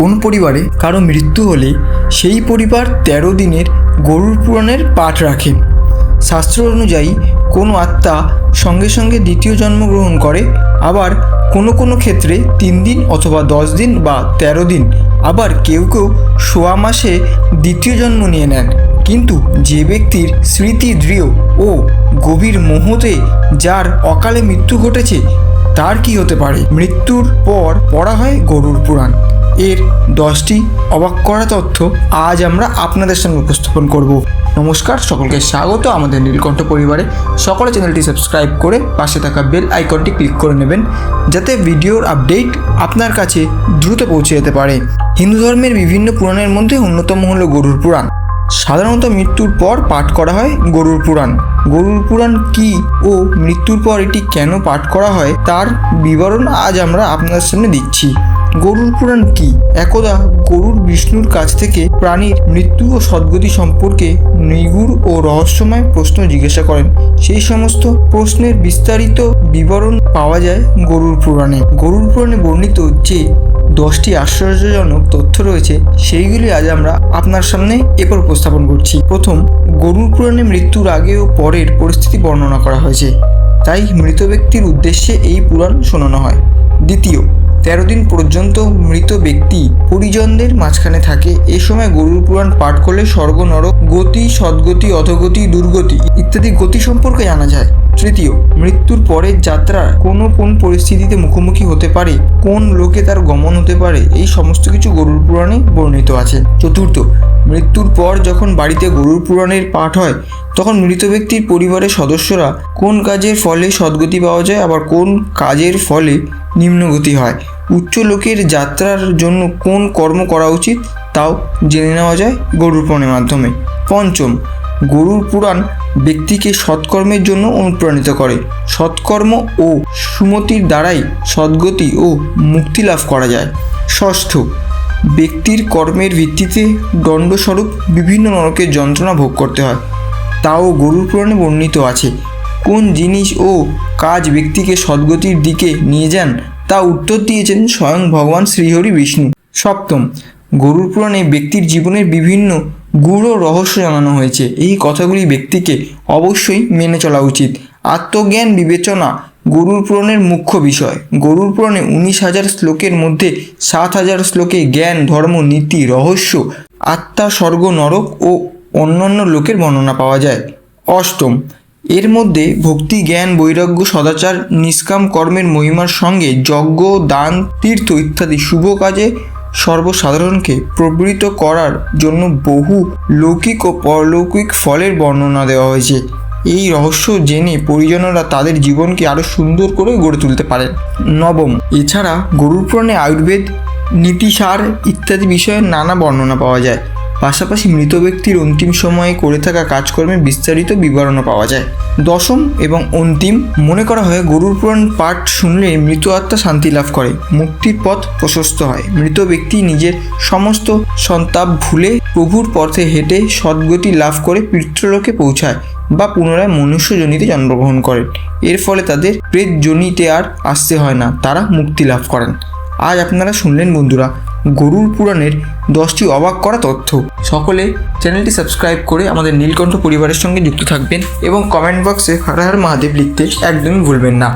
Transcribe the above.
কোন পরিবারে কারও মৃত্যু হলে সেই পরিবার তেরো দিনের গরুর পুরাণের পাঠ রাখে। শাস্ত্র অনুযায়ী কোনো আত্মা সঙ্গে সঙ্গে দ্বিতীয় জন্মগ্রহণ করে, আবার কোনো কোনো ক্ষেত্রে তিন দিন অথবা দশ দিন বা তেরো দিন, আবার কেউ কেউ সোয়া মাসে দ্বিতীয় জন্ম নিয়ে নেন। কিন্তু যে ব্যক্তির স্মৃতি দৃঢ় ও গভীর মোহতে যার অকালে মৃত্যু ঘটেছে, তার কি হতে পারে? মৃত্যুর পর পড়া হয় গরুর পুরাণ। এর দশটি অবাক করা তথ্য আজ আমরা আপনাদের সামনে উপস্থাপন করব। নমস্কার, সকলকে স্বাগত। আমাদের নীলকণ্ঠ পরিবারে সকলে চ্যানেলটি সাবস্ক্রাইব করে পাশে থাকা বেল আইকনটি ক্লিক করে নেবেন, যাতে ভিডিওর আপডেট আপনার কাছে দ্রুত পৌঁছে যেতে পারে। হিন্দু ধর্মের বিভিন্ন পুরাণের মধ্যে অন্যতম হলো গরুর পুরাণ। সাধারণত মৃত্যুর পর পাঠ করা হয় গরুর পুরাণ। গরুর পুরাণ কি ও মৃত্যুর পর এটি কেন পাঠ করা হয় তার বিবরণ আজ আমরা আপনাদের সামনে দিচ্ছি। গরুর পুরাণ কি? একদা গরুর বিষ্ণুর কাছ থেকে প্রাণীর মৃত্যু ও সদ্গতি সম্পর্কে নিগুড় ও রহস্যময় প্রশ্ন জিজ্ঞাসা করেন। সেই সমস্ত প্রশ্নের বিস্তারিত বিবরণ পাওয়া যায় গরুর পুরাণে। গরুর পুরাণে বর্ণিত যে দশটি আশ্চর্যজনক তথ্য রয়েছে, সেইগুলি আজ আমরা আপনার সামনে এরপর উপস্থাপন করছি। প্রথম, গরুর পুরাণে মৃত্যুর আগে ও পরের পরিস্থিতি বর্ণনা করা হয়েছে। তাই মৃত ব্যক্তির উদ্দেশ্যে এই পুরাণ শোনানো হয়। দ্বিতীয় তেরো দিন পর্যন্ত মৃত ব্যক্তি পরিজনদের মাঝখানে থাকে। এ সময় গরুর পুরাণ পাঠ করলে স্বর্গ নরক গতি, সদ্গতি, অধগতি, দুর্গতি ইত্যাদি গতি সম্পর্কে জানা যায়। তৃতীয়, মৃত্যুর পরের যাত্রা কোনো কোন পরিস্থিতিতে মুখোমুখি হতে পারে? কোন লোকে তার গমন হতে পারে? এই সমস্ত কিছু গরুর পুরাণে বর্ণিত আছে। চতুর্থ, মৃত্যুর পর যখন বাড়িতে গরুর পুরাণের পাঠ হয় তখন মৃত ব্যক্তির পরিবারের সদস্যরা কোন কাজের ফলে সদ্গতি পাওয়া যায়, আবার কোন কাজের ফলে নিম্নগতি হয়? উচ্চ লোকের যাত্রার জন্য কোন কর্ম করা উচিত, তাও জেনে নেওয়া যায় গরুর পুরাণের মাধ্যমে। পঞ্চম, গরুর পুরাণ ব্যক্তিকে সৎকর্মের জন্য অনুপ্রাণিত করে। সৎকর্ম ও সুমতির দ্বারাই সদ্গতি ও মুক্তি লাভ করা যায়। ষষ্ঠ, ব্যক্তির কর্মের ভিত্তিতে দণ্ডস্বরূপ বিভিন্ন নরকের যন্ত্রণা ভোগ করতে হয়। তাও গরুর পুরাণে বর্ণিত আছে। কোন জিনিস ও কাজ ব্যক্তিকে সদ্গতির দিকে নিয়ে যান, তা উত্তর দিয়েছেন স্বয়ং ভগবান শ্রীহরি বিষ্ণু। সপ্তম, গরুর পুরাণে ব্যক্তির জীবনের বিভিন্ন গূঢ় রহস্য জানানো হয়েছে। এই কথাগুলি ব্যক্তিকে অবশ্যই মেনে চলা উচিত। আত্মজ্ঞান বিবেচনা গরুর পুরাণের মুখ্য বিষয়। গরুর পুরাণে উনিশ হাজার শ্লোকের মধ্যে সাত হাজার শ্লোকে জ্ঞান, ধর্ম, নীতি, রহস্য, আত্মা, স্বর্গ, নরক ও অন্যান্য লোকের বর্ণনা পাওয়া যায়। অষ্টম, এর মধ্যে ভক্তি, জ্ঞান, বৈরাগ্য, সদাচার, নিষ্কাম কর্মের মহিমার সঙ্গে যজ্ঞ, দান, তীর্থ ইত্যাদি শুভ কাজে সর্বসাধারণকে প্রবৃত্ত করার জন্য বহু লৌকিক ও পরলৌকিক ফলের বর্ণনা দেওয়া হয়েছে। এই রহস্য জেনে পরিজনরা তাদের জীবনকে আরও সুন্দর করে গড়ে তুলতে পারেন। নবম, এছাড়া গরুর পুরাণে আয়ুর্বেদ, নীতিসার ইত্যাদি বিষয়ে নানা বর্ণনা পাওয়া যায়। পাশাপাশি মৃত ব্যক্তির অন্তিম সময়ে করে থাকা কাজকর্মের বিস্তারিত বিবরণও পাওয়া যায়। দশম এবং অন্তিম মনে করা হয় গরুর পুরাণ পাঠ শুনলে মৃত আত্মা শান্তি লাভ করে, মুক্তির পথ প্রশস্ত হয়। মৃত ব্যক্তি নিজের সমস্ত সন্তাপ ভুলে প্রভুর পথে হেঁটে সদ্গতি লাভ করে পিতৃলোকে পৌঁছায় বা পুনরায় মনুষ্যজনিতে জন্মগ্রহণ করেন। এর ফলে তাদের প্রেত জনিতে আর আসতে হয় না, তারা মুক্তি লাভ করেন। আজ আপনারা শুনলেন বন্ধুরা গরুর পুরাণের দশটি অবাক করা তথ্য। সকলে চ্যানেলটি সাবস্ক্রাইব করে আমাদের নীলকণ্ঠ পরিবারের সঙ্গে যুক্ত থাকবেন এবং কমেন্ট বক্সে হর হর মহাদেব লিখতে একদমই ভুলবেন না।